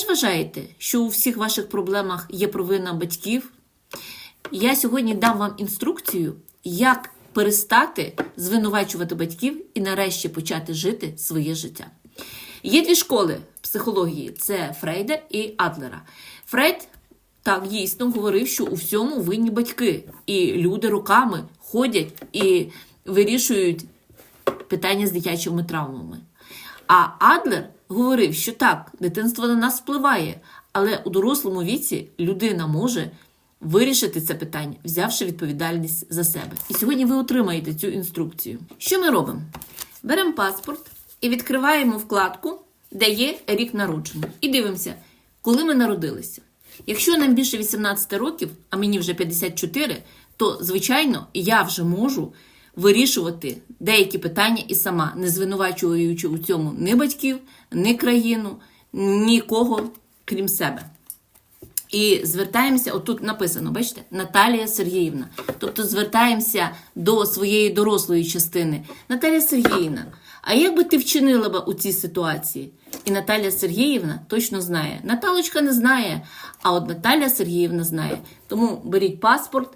теж вважаєте, що у всіх ваших проблемах є провина батьків? Я сьогодні дам вам інструкцію, як перестати звинувачувати батьків і нарешті почати жити своє життя. Є дві школи психології: це Фрейда і Адлера. Фрейд так дійсно говорив, що у всьому винні батьки, і люди роками ходять і вирішують питання з дитячими травмами. А Адлер говорив, що так, дитинство на нас впливає, але у дорослому віці людина може вирішити це питання, взявши відповідальність за себе. І сьогодні ви отримаєте цю інструкцію. Що ми робимо? Беремо паспорт і відкриваємо вкладку, де є рік народження. І дивимося, коли ми народилися. Якщо нам більше 18 років, а мені вже 54, то, звичайно, я вже можу вирішувати деякі питання і сама, не звинувачуючи у цьому ні батьків, ні країну, нікого, крім себе. І звертаємося, отут написано, бачите, Наталія Сергіївна. Тобто звертаємося до своєї дорослої частини. Наталія Сергіївна, а як би ти вчинила б у цій ситуації? І Наталія Сергіївна точно знає. Наталочка не знає, а от Наталія Сергіївна знає. Тому беріть паспорт,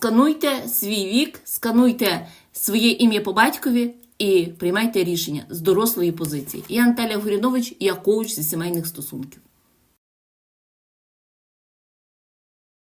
скануйте свій вік, скануйте своє ім'я по батькові і приймайте рішення з дорослої позиції. Я Наталія Горінович, я коуч зі сімейних стосунків.